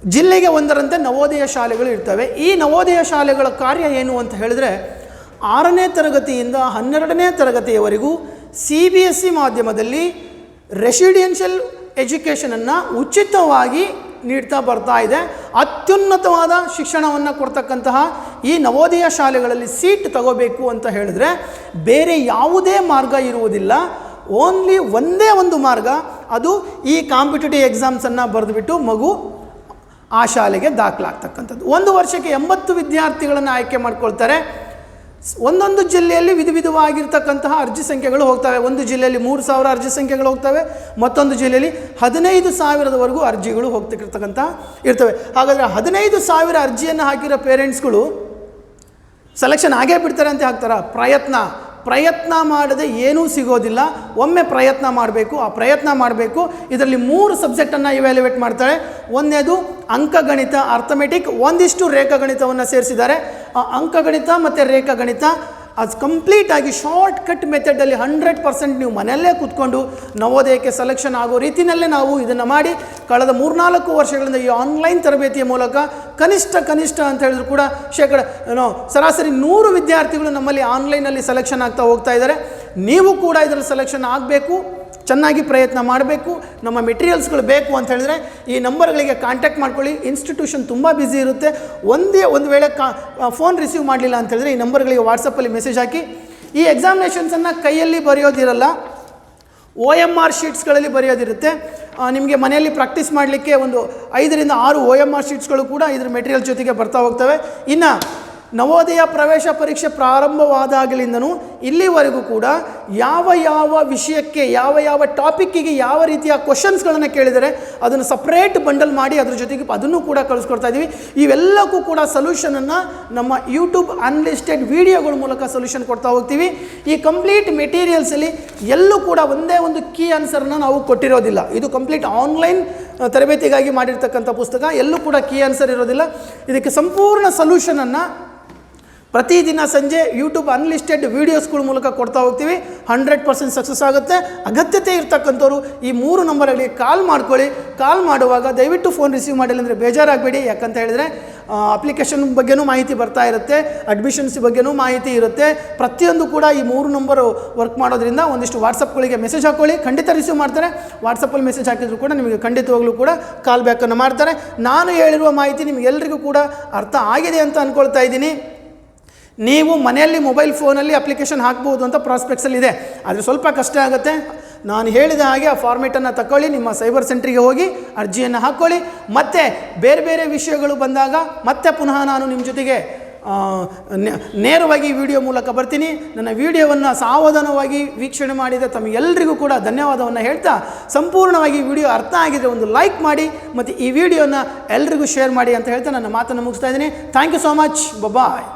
ಜಿಲ್ಲೆಗೆ ಒಂದರಂತೆ ನವೋದಯ ಶಾಲೆಗಳು ಇರ್ತವೆ. ಈ ನವೋದಯ ಶಾಲೆಗಳ ಕಾರ್ಯ ಏನು ಅಂತ ಹೇಳಿದ್ರೆ, ಆರನೇ ತರಗತಿಯಿಂದ ಹನ್ನೆರಡನೇ ತರಗತಿಯವರೆಗೂ ಸಿ ಬಿ ಎಸ್ ಸಿ ಮಾಧ್ಯಮದಲ್ಲಿ ರೆಸಿಡೆನ್ಷಿಯಲ್ ಎಜುಕೇಷನನ್ನು ಉಚಿತವಾಗಿ ನೀಡ್ತಾ ಬರ್ತಾ ಇದೆ. ಅತ್ಯುನ್ನತವಾದ ಶಿಕ್ಷಣವನ್ನು ಕೊಡ್ತಕ್ಕಂತಹ ಈ ನವೋದಯ ಶಾಲೆಗಳಲ್ಲಿ ಸೀಟ್ ತಗೋಬೇಕು ಅಂತ ಹೇಳಿದ್ರೆ, ಬೇರೆ ಯಾವುದೇ ಮಾರ್ಗ ಇರುವುದಿಲ್ಲ. ಓನ್ಲಿ ಒಂದೇ ಒಂದು ಮಾರ್ಗ, ಅದು ಈ ಕಾಂಪಿಟೇಟಿವ್ ಎಕ್ಸಾಮ್ಸನ್ನು ಬರೆದುಬಿಟ್ಟು ಮಗು ಆ ಶಾಲೆಗೆ ದಾಖಲಾಗ್ತಕ್ಕಂಥದ್ದು. ಒಂದು ವರ್ಷಕ್ಕೆ ಎಂಬತ್ತು ವಿದ್ಯಾರ್ಥಿಗಳನ್ನು ಆಯ್ಕೆ ಮಾಡ್ಕೊಳ್ತಾರೆ. ಒಂದೊಂದು ಜಿಲ್ಲೆಯಲ್ಲಿ ವಿಧ ವಿಧವಾಗಿರ್ತಕ್ಕಂತಹ ಅರ್ಜಿ ಸಂಖ್ಯೆಗಳು ಹೋಗ್ತವೆ. ಒಂದು ಜಿಲ್ಲೆಯಲ್ಲಿ ಮೂರು ಸಾವಿರ ಅರ್ಜಿ ಸಂಖ್ಯೆಗಳು ಹೋಗ್ತವೆ. ಮತ್ತೊಂದು ಜಿಲ್ಲೆಯಲ್ಲಿ ಹದಿನೈದು ಸಾವಿರದವರೆಗೂ ಅರ್ಜಿಗಳು ಹೋಗ್ತಿರ್ತಕ್ಕಂಥ ಇರ್ತವೆ. ಹಾಗಾದರೆ ಹದಿನೈದು ಸಾವಿರ ಅರ್ಜಿಯನ್ನು ಹಾಕಿರೋ ಪೇರೆಂಟ್ಸ್ಗಳು ಸೆಲೆಕ್ಷನ್ ಆಗೇ ಬಿಡ್ತಾರೆ ಅಂತ ಹಾಕ್ತಾರ ಪ್ರಯತ್ನ. ಪ್ರಯತ್ನ ಮಾಡದೆ ಏನೂ ಸಿಗೋದಿಲ್ಲ. ಒಮ್ಮೆ ಪ್ರಯತ್ನ ಮಾಡಬೇಕು, ಆ ಪ್ರಯತ್ನ ಮಾಡಬೇಕು. ಇದರಲ್ಲಿ ಮೂರು ಸಬ್ಜೆಕ್ಟನ್ನು ಇವ್ಯಾಲ್ಯುವೇಟ್ ಮಾಡ್ತಾಳೆ. ಒಂದನೇದು ಅಂಕಗಣಿತ ಅರ್ಥಮೆಟಿಕ್ ಒಂದಿಷ್ಟು ರೇಖಾಗಣಿತವನ್ನು ಸೇರಿಸಿದ್ದಾರೆ. ಆ ಅಂಕಗಣಿತ ಮತ್ತು ರೇಖಾಗಣಿತ ಅದು ಕಂಪ್ಲೀಟಾಗಿ ಶಾರ್ಟ್ ಕಟ್ ಮೆಥಡಲ್ಲಿ ಹಂಡ್ರೆಡ್ ಪರ್ಸೆಂಟ್ ನೀವು ಮನೆಯಲ್ಲೇ ಕೂತ್ಕೊಂಡು ನವೋದಯಕ್ಕೆ ಸೆಲೆಕ್ಷನ್ ಆಗೋ ರೀತಿಯಲ್ಲೇ ನಾವು ಇದನ್ನು ಮಾಡಿ ಕಳೆದ ಮೂರ್ನಾಲ್ಕು ವರ್ಷಗಳಿಂದ ಈ ಆನ್ಲೈನ್ ತರಬೇತಿಯ ಮೂಲಕ ಕನಿಷ್ಠ ಕನಿಷ್ಠ ಅಂತ ಹೇಳಿದ್ರು ಕೂಡ ಶೇಕಡ ಏನೋ ಸರಾಸರಿ ನೂರು ವಿದ್ಯಾರ್ಥಿಗಳು ನಮ್ಮಲ್ಲಿ ಆನ್ಲೈನಲ್ಲಿ ಸೆಲೆಕ್ಷನ್ ಆಗ್ತಾ ಹೋಗ್ತಾ ಇದ್ದಾರೆ. ನೀವು ಕೂಡ ಇದರಲ್ಲಿ ಸೆಲೆಕ್ಷನ್ ಆಗಬೇಕು. ಚೆನ್ನಾಗಿ ಪ್ರಯತ್ನ ಮಾಡಬೇಕು, ನಮ್ಮ ಮೆಟೀರಿಯಲ್ಸ್ಗಳು ಬೇಕು ಅಂತ ಹೇಳಿದ್ರೆ ಈ ನಂಬರ್ಗಳಿಗೆ ಕಾಂಟ್ಯಾಕ್ಟ್ ಮಾಡ್ಕೊಳ್ಳಿ. ಇನ್ಸ್ಟಿಟ್ಯೂಷನ್ ತುಂಬ ಬ್ಯುಸಿ ಇರುತ್ತೆ. ಒಂದೇ ಒಂದು ವೇಳೆ ಕಾ ಫೋನ್ ರಿಸೀವ್ ಮಾಡಲಿಲ್ಲ ಅಂತ ಹೇಳಿದ್ರೆ ಈ ನಂಬರ್ಗಳಿಗೆ ವಾಟ್ಸಪ್ಪಲ್ಲಿ ಮೆಸೇಜ್ ಹಾಕಿ. ಈ ಎಕ್ಸಾಮಿನೇಷನ್ಸನ್ನು ಕೈಯಲ್ಲಿ ಬರೆಯೋದಿರಲ್ಲ ಒ ಎಂ ಆರ್ ಶೀಟ್ಸ್ಗಳಲ್ಲಿ ಬರೆಯೋದಿರುತ್ತೆ. ನಿಮಗೆ ಮನೆಯಲ್ಲಿ ಪ್ರಾಕ್ಟೀಸ್ ಮಾಡಲಿಕ್ಕೆ ಒಂದು ಐದರಿಂದ ಆರು ಒ ಎಂ ಆರ್ ಶೀಟ್ಸ್ಗಳು ಕೂಡ ಇದ್ರ ಮೆಟೀರಿಯಲ್ ಜೊತೆಗೆ ಬರ್ತಾ ಹೋಗ್ತವೆ. ಇನ್ನು ನವೋದಯ ಪ್ರವೇಶ ಪರೀಕ್ಷೆ ಪ್ರಾರಂಭವಾದಾಗಲಿಂದನೂ ಇಲ್ಲಿವರೆಗೂ ಕೂಡ ಯಾವ ಯಾವ ವಿಷಯಕ್ಕೆ, ಯಾವ ಯಾವ ಟಾಪಿಕ್ಕಿಗೆ ಯಾವ ರೀತಿಯ ಕ್ವಶನ್ಸ್ಗಳನ್ನು ಕೇಳಿದರೆ ಅದನ್ನು ಸಪ್ರೇಟ್ ಬಂಡಲ್ ಮಾಡಿ ಅದ್ರ ಜೊತೆಗೆ ಅದನ್ನು ಕೂಡ ಕಳಿಸ್ಕೊಡ್ತಾ ಇದ್ದೀವಿ. ಇವೆಲ್ಲಕ್ಕೂ ಕೂಡ ಸೊಲ್ಯೂಷನನ್ನು ನಮ್ಮ ಯೂಟ್ಯೂಬ್ ಅನ್ಲಿಸ್ಟೆಡ್ ವಿಡಿಯೋಗಳ ಮೂಲಕ ಸೊಲ್ಯೂಷನ್ ಕೊಡ್ತಾ ಹೋಗ್ತೀವಿ. ಈ ಕಂಪ್ಲೀಟ್ ಮೆಟೀರಿಯಲ್ಸಲ್ಲಿ ಎಲ್ಲೂ ಕೂಡ ಒಂದೇ ಒಂದು ಕೀ ಆನ್ಸರ್ನ ನಾವು ಕೊಟ್ಟಿರೋದಿಲ್ಲ. ಇದು ಕಂಪ್ಲೀಟ್ ಆನ್ಲೈನ್ ತರಬೇತಿಗಾಗಿ ಮಾಡಿರ್ತಕ್ಕಂಥ ಪುಸ್ತಕ. ಎಲ್ಲೂ ಕೂಡ ಕೀ ಆನ್ಸರ್ ಇರೋದಿಲ್ಲ. ಇದಕ್ಕೆ ಸಂಪೂರ್ಣ ಸೊಲ್ಯೂಷನನ್ನು ಪ್ರತಿದಿನ ಸಂಜೆ ಯೂಟ್ಯೂಬ್ ಅನ್ಲಿಸ್ಟೆಡ್ ವೀಡಿಯೋಸ್ಗಳ ಮೂಲಕ ಕೊಡ್ತಾ ಹೋಗ್ತೀವಿ. ಹಂಡ್ರೆಡ್ ಪರ್ಸೆಂಟ್ ಸಕ್ಸಸ್ ಆಗುತ್ತೆ. ಅಗತ್ಯತೆ ಇರ್ತಕ್ಕಂಥವ್ರು ಈ ಮೂರು ನಂಬರಲ್ಲಿ ಕಾಲ್ ಮಾಡ್ಕೊಳ್ಳಿ. ಕಾಲ್ ಮಾಡುವಾಗ ದಯವಿಟ್ಟು ಫೋನ್ ರಿಸೀವ್ ಮಾಡಿಲ್ಲ ಅಂದರೆ ಬೇಜಾರಾಗಬೇಡಿ. ಯಾಕಂತ ಹೇಳಿದರೆ ಅಪ್ಲಿಕೇಶನ್ ಬಗ್ಗೆನೂ ಮಾಹಿತಿ ಬರ್ತಾ ಇರುತ್ತೆ. ಅಡ್ಮಿಷನ್ಸ್ ಬಗ್ಗೆನೂ ಮಾಹಿತಿ ಇರುತ್ತೆ. ಪ್ರತಿಯೊಂದು ಕೂಡ ಈ ಮೂರು ನಂಬರು ವರ್ಕ್ ಮಾಡೋದ್ರಿಂದ ಒಂದಿಷ್ಟು ವಾಟ್ಸಪ್ಗಳಿಗೆ ಮೆಸೇಜ್ ಹಾಕೊಳ್ಳಿ. ಖಂಡಿತ ರಿಸೀವ್ ಮಾಡ್ತಾರೆ. ವಾಟ್ಸಪ್ಪಲ್ಲಿ ಮೆಸೇಜ್ ಹಾಕಿದ್ರು ಕೂಡ ನಿಮಗೆ ಖಂಡಿತವಾಗ್ಲೂ ಕೂಡ ಕಾಲ್ ಬ್ಯಾಕನ್ನು ಮಾಡ್ತಾರೆ. ನಾನು ಹೇಳಿರುವ ಮಾಹಿತಿ ನಿಮಗೆಲ್ಲರಿಗೂ ಕೂಡ ಅರ್ಥ ಆಗಿದೆ ಅಂತ ಅಂದ್ಕೊಳ್ತಾ ಇದ್ದೀನಿ. ನೀವು ಮನೆಯಲ್ಲಿ ಮೊಬೈಲ್ ಫೋನಲ್ಲಿ ಅಪ್ಲಿಕೇಶನ್ ಹಾಕ್ಬೋದು ಅಂತ ಪ್ರಾಸ್ಪೆಕ್ಟ್ಸಲ್ಲಿ ಇದೆ. ಆದರೆ ಸ್ವಲ್ಪ ಕಷ್ಟ ಆಗುತ್ತೆ. ನಾನು ಹೇಳಿದ ಹಾಗೆ ಆ ಫಾರ್ಮೇಟನ್ನು ತಗೊಳ್ಳಿ ನಿಮ್ಮ ಸೈಬರ್ ಸೆಂಟ್ರಿಗೆ ಹೋಗಿ ಅರ್ಜಿಯನ್ನು ಹಾಕ್ಕೊಳ್ಳಿ ಮತ್ತು ಬೇರೆ ಬೇರೆ ವಿಷಯಗಳು ಬಂದಾಗ ಮತ್ತೆ ಪುನಃ ನಾನು ನಿಮ್ಮ ಜೊತೆಗೆ ನೇರವಾಗಿ ವಿಡಿಯೋ ಮೂಲಕ ಬರ್ತೀನಿ. ನನ್ನ ವಿಡಿಯೋವನ್ನು ಸಾವಧಾನವಾಗಿ ವೀಕ್ಷಣೆ ಮಾಡಿದ ತಮಗೆಲ್ಲರಿಗೂ ಕೂಡ ಧನ್ಯವಾದವನ್ನು ಹೇಳ್ತಾ ಸಂಪೂರ್ಣವಾಗಿ ವಿಡಿಯೋ ಅರ್ಥ ಆಗಿದ್ರೆ ಒಂದು ಲೈಕ್ ಮಾಡಿ, ಮತ್ತು ಈ ವಿಡಿಯೋನ ಎಲ್ರಿಗೂ ಶೇರ್ ಮಾಡಿ ಅಂತ ಹೇಳ್ತಾ ನನ್ನ ಮಾತನ್ನು ಮುಗಿಸ್ತಾ ಇದ್ದೀನಿ. Thank you so much bye